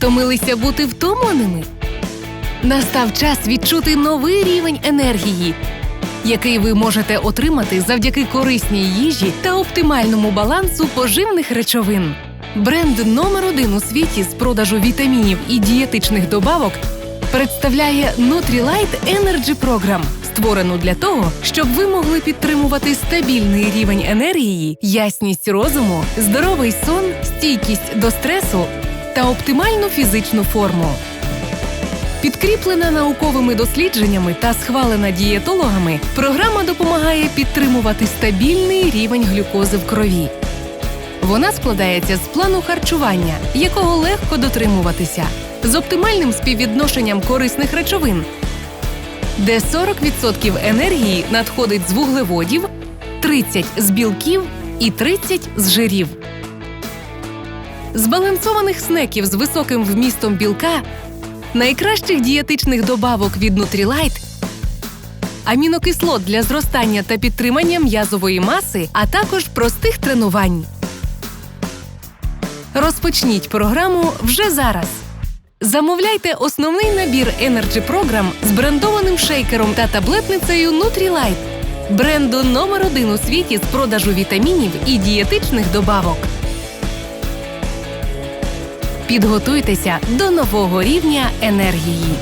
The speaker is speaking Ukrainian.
Втомилися бути втомленими? Настав час відчути новий рівень енергії, який ви можете отримати завдяки корисній їжі та оптимальному балансу поживних речовин. Бренд номер один у світі з продажу вітамінів і дієтичних добавок представляє Nutrilite Energy Program, створену для того, щоб ви могли підтримувати стабільний рівень енергії, ясність розуму, здоровий сон, стійкість до стресу та оптимальну фізичну форму. Підкріплена науковими дослідженнями та схвалена дієтологами, програма допомагає підтримувати стабільний рівень глюкози в крові. Вона складається з плану харчування, якого легко дотримуватися, з оптимальним співвідношенням корисних речовин, де 40% енергії надходить з вуглеводів, 30% з білків і 30% з жирів. Збалансованих снеків з високим вмістом білка, найкращих дієтичних добавок від Nutrilite, амінокислот для зростання та підтримання м'язової маси, а також простих тренувань. Розпочніть програму вже зараз. Замовляйте основний набір Energy Program з брендованим шейкером та таблетницею Nutrilite, бренду номер один у світі з продажу вітамінів і дієтичних добавок. Підготуйтеся до нового рівня енергії.